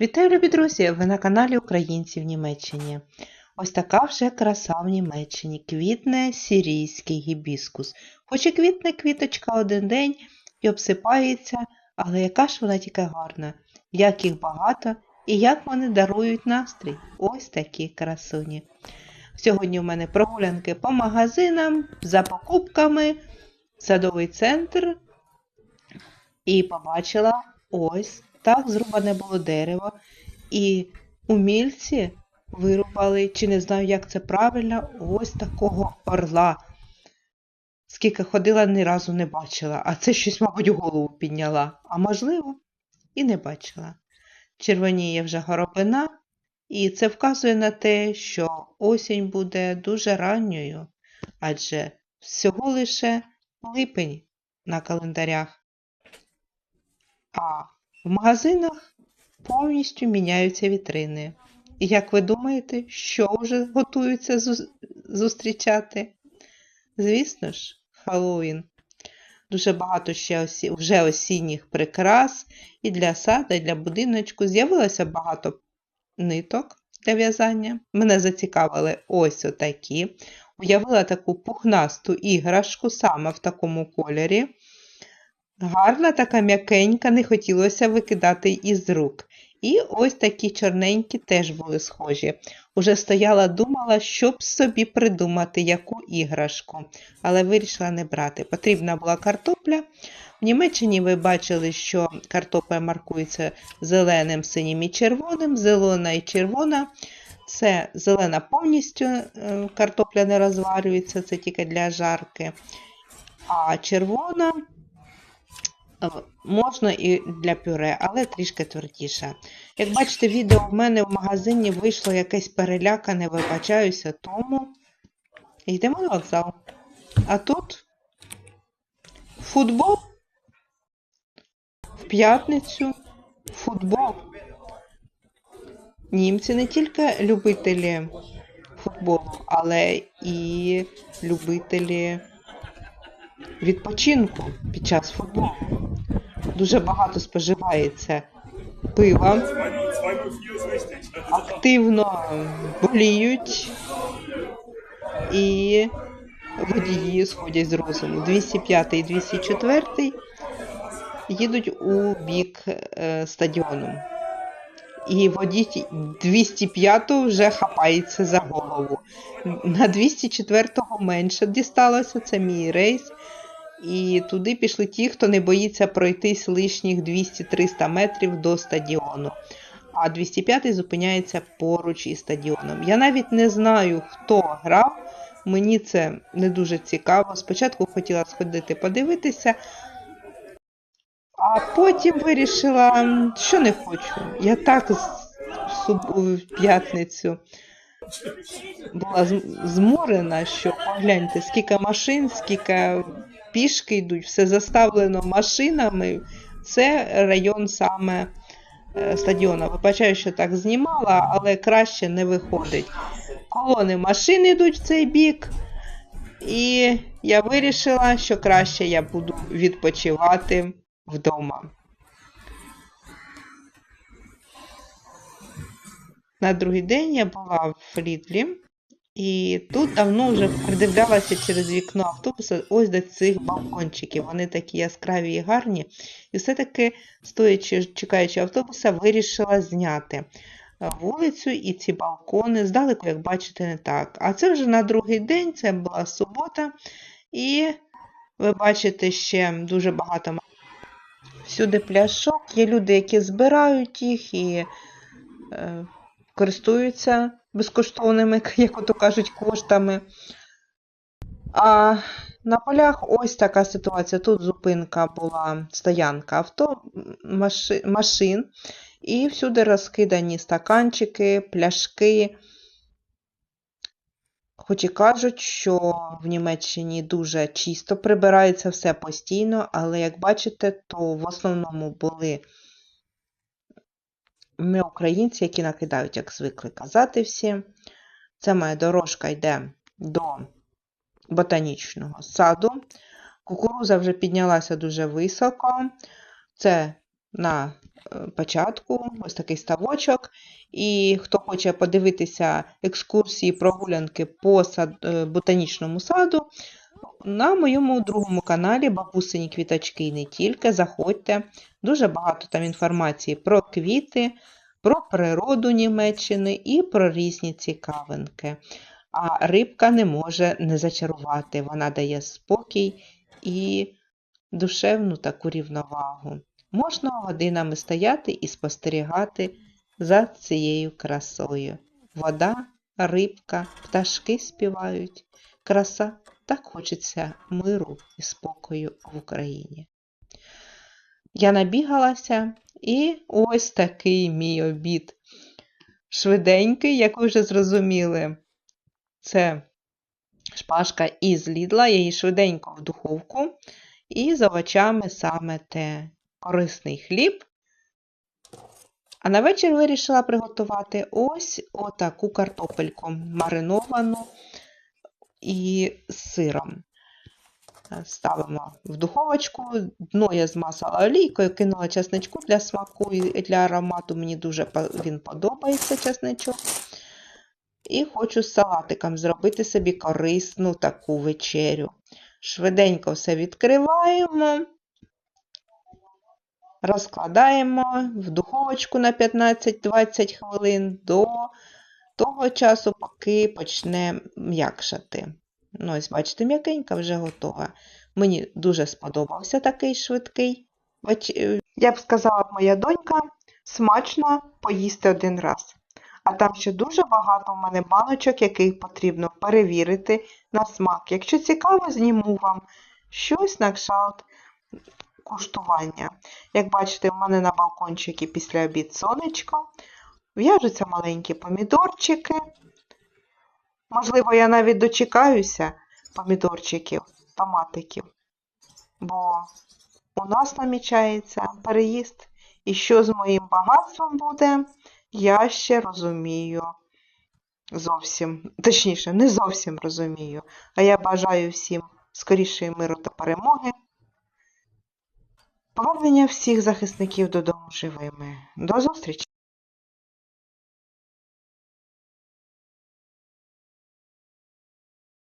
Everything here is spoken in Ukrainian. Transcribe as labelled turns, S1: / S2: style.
S1: Вітаю, любі друзі! Ви на каналі Українці в Німеччині. Ось така вже краса в Німеччині. Квітне сирійський гібіскус. Хоч і квітне квіточка один день і обсипається, але яка ж вона тільки гарна, як їх багато і як вони дарують настрій. Ось такі красуні. Сьогодні у мене прогулянки по магазинам, за покупками, садовий центр. І побачила ось так зрубане було дерево. І умільці вирубали, чи не знаю, як це правильно, ось такого орла. Скільки ходила, ні разу не бачила, а це щось, мабуть, голову підняла. А можливо, і не бачила. Червоніє вже горобина, і це вказує на те, що осінь буде дуже ранньою, адже всього лише липень на календарях. А в магазинах повністю міняються вітрини. І як ви думаєте, що вже готуються зустрічати? Звісно ж, Хеллоуін. Дуже багато ще осі... вже осінніх прикрас і для сада, і для будиночку. З'явилося багато ниток для в'язання. Мене зацікавили ось отакі. Уявила таку пухнасту іграшку саме в такому кольорі. Гарна така м'якенька, не хотілося викидати із рук. І ось такі чорненькі теж були схожі. Уже стояла, думала, щоб собі придумати яку іграшку, але вирішила не брати. Потрібна була картопля. В Німеччині ви бачили, що картопля маркується зеленим, синім і червоним. Зелена і червона. Це зелена повністю е, картопля не розварюється, це тільки для жарки. А червона Можна і для пюре, але трішки твердіше. Як бачите, відео в мене в магазині вийшло якесь перелякане, вибачаюся, тому йдемо на вокзал. А тут футбол в п'ятницю. Футбол. Німці не тільки любителі футболу, але і любителі відпочинку під час футболу. Дуже багато споживається пива,
S2: 204
S1: активно боліють і водії сходять з розуму. 205 і 204 їдуть у бік е, стадіону. І водій 205 вже хапається за голову. На 204-го менше дісталося, це мій рейс. І туди пішли ті, хто не боїться пройтись лишніх 200-300 метрів до стадіону. А 205-й зупиняється поруч із стадіоном. Я навіть не знаю, хто грав. Мені це не дуже цікаво. Спочатку хотіла сходити подивитися, а потім вирішила, що не хочу. Я так в п'ятницю була зморена, що погляньте, скільки машин, скільки пішки йдуть, все заставлено машинами. Це район саме е, стадіону. Вибачаю, що так знімала, але краще не виходить. Колони машин йдуть в цей бік, і я вирішила, що краще я буду відпочивати вдома. На другий день я була в Лідлі, і тут давно вже придивлялася через вікно автобуса ось до цих балкончиків. Вони такі яскраві і гарні. І все-таки, стоячи, чекаючи автобуса, вирішила зняти е, вулицю і ці балкони. Здалеку, як бачите, не так. А це вже на другий день, це була субота, і ви бачите ще дуже багато всюди пляшок. Є люди, які збирають їх і е, користуються безкоштовними, як ото кажуть, коштами. А на полях ось така ситуація. Тут зупинка була стоянка авто, маши, машин, і всюди розкидані стаканчики, пляшки. Хоч і кажуть, що в Німеччині дуже чисто прибирається все постійно, але як бачите, то в основному були ми українці, які накидають, як звикли казати всі. Це моя дорожка йде до ботанічного саду. Кукуруза вже піднялася дуже високо. Це на е, початку, ось такий ставочок. І хто хоче подивитися екскурсії, прогулянки по е, ботанічному саду, на моєму другому каналі Бабусині квіточки і не тільки. Заходьте. Дуже багато там інформації про квіти, про природу Німеччини і про різні цікавинки. А рибка не може не зачарувати. Вона дає спокій і душевну таку рівновагу. Можна годинами стояти і спостерігати за цією красою. Вода, рибка, пташки співають. Краса так хочеться миру і спокою в Україні. Я набігалася, і ось такий мій обід. Швиденький, як ви вже зрозуміли, це шпажка із лідла, я її швиденько в духовку. І з овочами саме те корисний хліб. А на вечір вирішила приготувати ось отаку картопельку мариновану і з сиром. Ставимо в духовочку. Дно я змасала олійкою, кинула чесничку для смаку і для аромату. Мені дуже він подобається чесничок. І хочу з салатиком зробити собі корисну таку вечерю. Швиденько все відкриваємо, розкладаємо в духовочку на 15-20 хвилин до того часу, поки почне м'якшати. Ну, ось, бачите, м'якенька вже готова. Мені дуже сподобався такий швидкий. веч- Я б сказала, моя донька смачно поїсти один раз. А там ще дуже багато в мене баночок, яких потрібно перевірити на смак. Якщо цікаво, зніму вам щось на кшалт куштування. Як бачите, в мене на балкончикі після обід сонечко. В'яжуться маленькі помідорчики. Можливо, я навіть дочекаюся помідорчиків, томатиків. Бо у нас намічається переїзд. І що з моїм багатством буде, я ще розумію зовсім, точніше, не зовсім розумію. А я бажаю всім скорішої миру та перемоги. Повернення всіх захисників додому живими. До зустрічі!